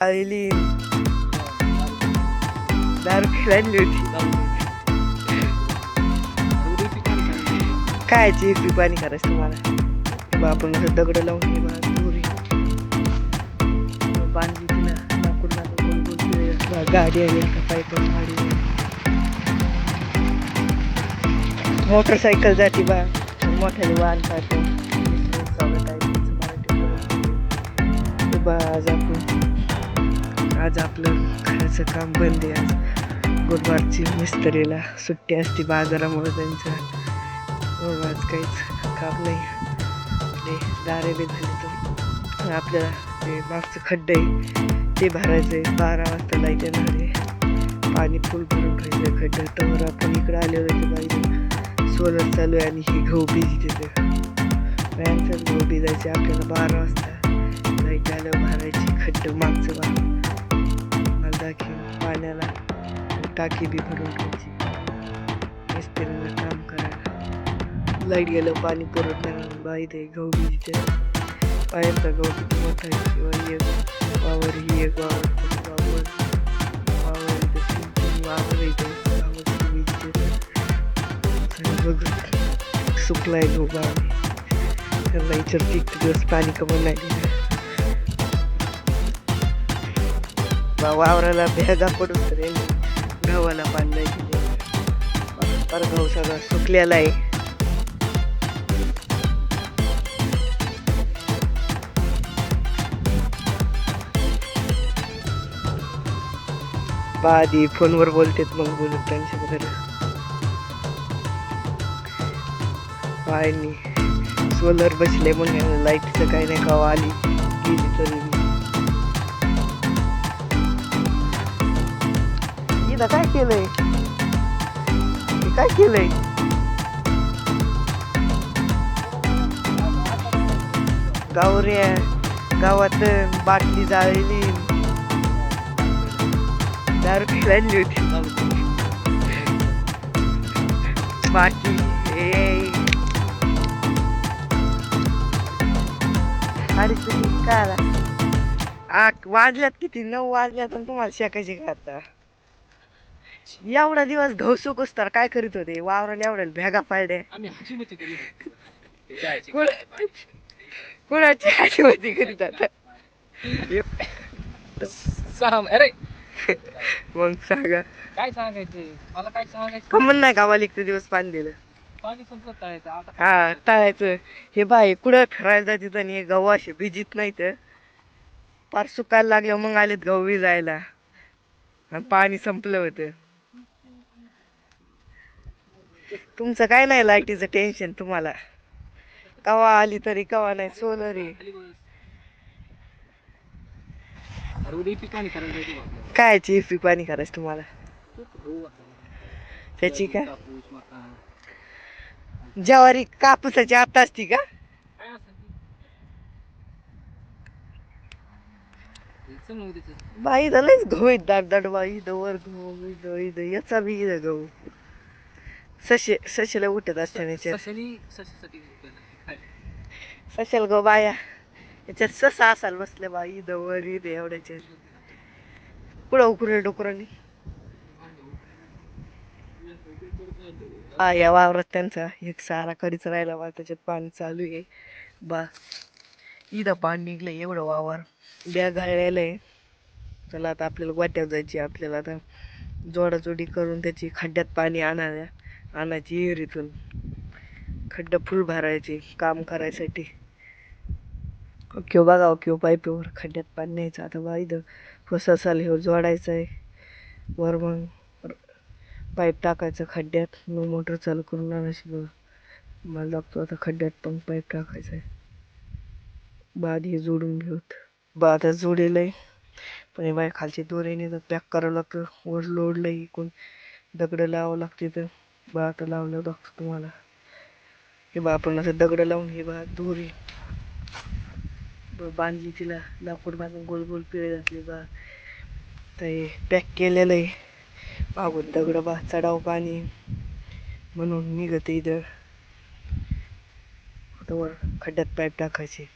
आलेली दारू खेळायली होती काय एक पाणी करायचं तुम्हाला बा आपण कसं दगड लावून हे बा दोरी बांधली तिला लाकूड लाकूड गाडी आली आता पाईप गाडी मोटरसायकल जाते बा मोठ्याने वाहन पाहतो बा आज आपण आज आपलं घरचं काम बंद आहे आज. गुरुवारची मिस्त्रीला सुट्टी असते बाजारामुळे त्यांचं. मग आज काहीच काम नाही. आपले दारे बी झाले तर आपल्याला ते मागचं खड्डं आहे ते भरायचं आहे. बारा वाजता लाइट येणार आहे. पाणी फुल भरून ठेवायचं खड्डं. तर आपण इकडं आले होते बाई सोलर चालू आहे आणि ही गहू बीज तिथे व्यायामचं गहू भिजायचे. आपल्याला बारा वाजता लाइट आल्यावर भरायची खड्डं मागचं बारा मला दाखीन पाण्याला. टाकी बी भरून घ्यायची. मिस्त्रीनं काम करायला. लाइट गेलं पाणी पुरत नाही बाई ते गहू बीजचे पायाचा गहू किती मोठा आहे किंवा एक वावर ही एक वावर वावर. वावर इथे वावर इथे वावर बीजचे बघ सुकलाय गहू बावी त्याला विचारते किती दिवस पाणी कमवून नाही वावराला भेगा पडून तर येईल गव्हाला पाणी नाही पर गहू सगळा सुकलेला आहे. बा आधी फोनवर बोलतेत मग बोलत त्यांच्याबरोबर पाणी सोलर बसले मग लाईटचं काही नाही का आली गेली तरी. बी. काय केलंय? काय केलंय? गावऱ्या गावात बाटली जाळली. दारू पिलाली होती. बाटली ए. अडीच काय आला? वाजल्यात किती? नऊ वाजल्यात आणि तुम्हाला शेकायचे का आता? एवढा दिवस सुकूस तर काय करीत होते? वावराला एवढ्या भेगा पाडल्या. आम्ही कुणा- कुणाची आठवणी करीत आता? सहा अरे! मग सांगा. काय सांगायचं? मला काय सांगायचं? कमल नाही गावाला एक दिवस पाणी दिलं? पाणी संपत तळायचं. आता हा टाळायचं हे बाय कुठं फिरायला जातात आणि हे गहू असे भिजित नाही तर? पार सुकायला लागलं मग आलेत गहू विजायला. आणि पाणी संपलं होतं. तुमचं काय नाही लाईटीचं टेन्शन तुम्हाला. कवा आली तरी कवा नाही सोलर आहे. पीक पाणी कायची इफी पाणी करायचं तुम्हाला? त्याची काय ज्वारी कापूसाची आता असती का? बाई लयच गहू दाट दाट बाई इथं वर गहू इथं याचा बी गहू सशे सशेला उठत असते सशानी सशासाठी काय? सशेल गो बाया. याच्यात ससा असाल बसले बाई इथं वर इथं एवढ्याच्या कुठं उकरे डोकरांनी? हा या वावरात त्यांचा एक सारा कधीच राहिला बा त्याच्यात पाणी चालू आहे. बा इथं पाणी निघलं एवढं वावर. बॅग घालायला आहे. चला आता आपल्याला वाट्यावर जायची आपल्याला आता जोडाजोडी करून त्याची खड्ड्यात पाणी आणायला. आणायची विहिरीतून. खड्डं फुल भरायचे काम करायसाठी. किंवा बघावं किंवा पाईपवर खड्ड्यात पाणी न्यायचं? आता बा इथं फसा हे जोडायचं आहे वर मग पाईप टाकायचं खड्ड्यात. मग मोटर चालू करून आणायची. बघ मला लागतो आता खड्ड्यात पण पाईप टाकायचं आहे बाद हे जोडून घेऊत. बा आता जोडेल आहे पण हे बाय खालची दोरीने तर पॅक करावं लागतं. वर लोडलं इकून. दगडं लावावं लागते तर बा आता लावलं दाखवतो तुम्हाला. हे बा आपण असं दगडं लावून हे बा दोरी. ब- बांधली तिला. लाकूड बांधून गोल गोल पिळे घातले बा ते हे पॅक केलेलं आहे. मागून दगड बा चढाव पाणी म्हणून निघते इथं. वर खड्ड्यात पाईप टाकायचे.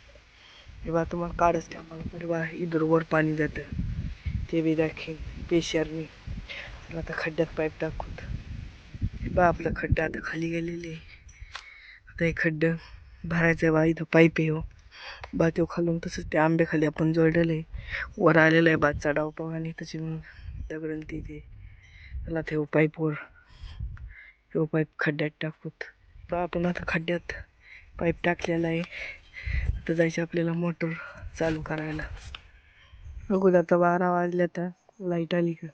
हे बा तुम्हाला काढच ठेवा बा इधर वर पाणी जातं. ते बी दाखीन पेशरनी. चला आता खड्ड्यात पाईप टाकूत. बा आपलं खड्डं आता खाली गेलेले आहे. आता हे खड्डं भरायचं बा इथं पाईप आहे हो. बा तो खालून तसंच त्या आंब्याखाली आपण जोडलेलं आहे. वर आलेलं आहे बा चढाव तो आणि मग दगडण तिथे त्याला ते. हो पाईपवर तो हो पाईप खड्ड्यात टाकूत. बा आपण आता खड्ड्यात पाईप टाकलेला आहे. आता जायचं आपल्याला मोटर चालू करायला. बघू आता बारा वाजल्या तर लाइट आली का?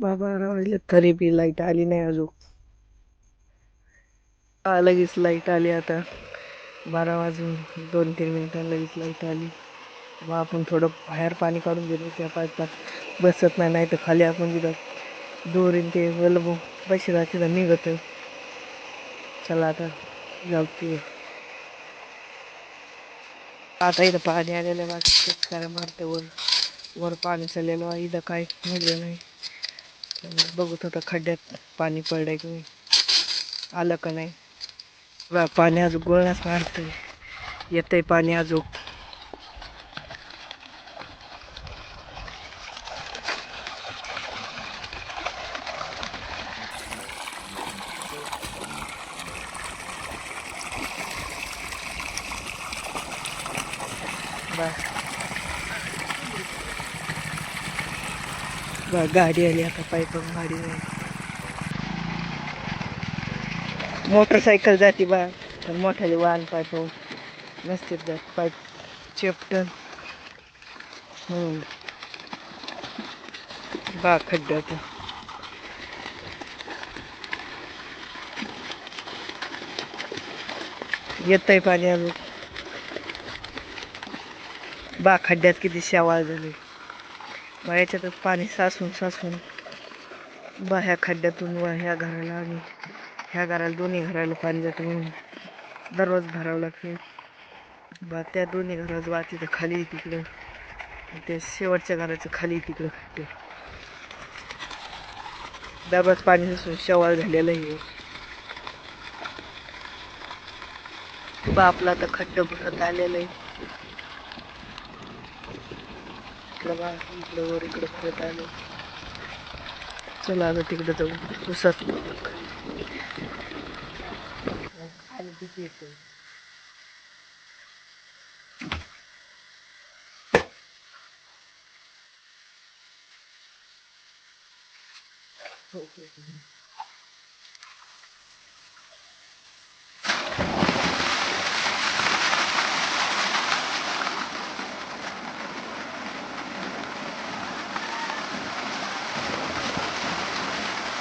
बा बारा तरी बी लाइट आली नाही अजून. लगेच लाइट आली आता. बारा वाजून दोन तीन मिनटं लगेच लाइट आली. मग आपण थोडं बाहेर पाणी काढून गेलो त्या पाईपात बसत नाही नाही तर खाली आपण तिथं दोरीन ते वलबो पैसे तिथं निघत. चला आता जाऊ ते आता इथं पाणी आलेलं आहे बाकी शेतकऱ्या मारते वर. वर पाणी चाललेलं आहे इथं काय मिळलं नाही. बघत होता खड्ड्यात पाणी पडलंय की आलं का नाही? बा पाणी अजून गोळण्यास मारतंय येतंय पाणी अजून. बा बा गाडी आली आता पायप गाडी आली. मोटरसायकल जाते बा मोठ्याले वाहन पाईप नसते जात पाईप चेपटन. हम्म. बा खड्ड्यात आहे पाणी अजून बा खड्ड्यात किती शेवाळ झाली. बा पाणी साचून साचून बा ह्या खड्ड्यातून व ह्या घराला आणि ह्या घराला दोन्ही घराला पाणी जातं म्हणून दररोज भरावं लागते. बा त्या दोन्ही घराचं बा तिथं खाली तिकडं. ते शेवटच्या घराचं खाली तिकडं खड्डे. दररोज पाणी साचून शेवाळ झालेलं आहे. बा आपला आता खड्डं भरत आलेलं आहे. इकडं बा इकडं वर इकडं फिरत आलं. चला आता तिकडं जाऊ. उसात खाली किती येतं हो,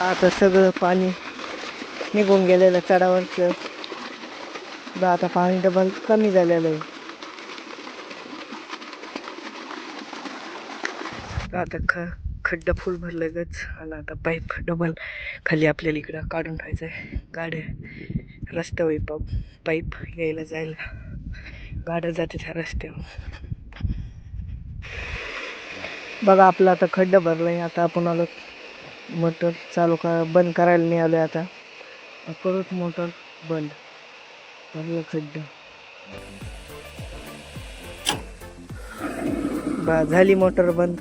आता सगळं पाणी निघून गेलेलं चढावरचं. आता पाणी डबल कमी झालेलं आहे. आता ख खड्डा फुल भरलं गच आणि आता पाईप डबल खाली आपल्याला इकडं काढून ठेवायचं आहे गाड्या रस्त्यावर पाईप पाईप यायला जायला गाड्या जाते त्या रस्त्यावर. बघा आपलं आता खड्डा आहे आता आपण आलो मोटर चालू का बंद करायला निघालो आहे आता परत मोटर बंद. भरलं खड्डा. बा झाली मोटर बंद.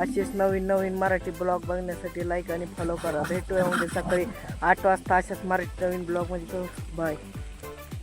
असेच नवीन नवीन मराठी ब्लॉग बघण्यासाठी लाईक आणि फॉलो करा. भेटूया म्हणजे सकाळी आठ वाजता अशाच मराठी नवीन ब्लॉगमध्ये बाय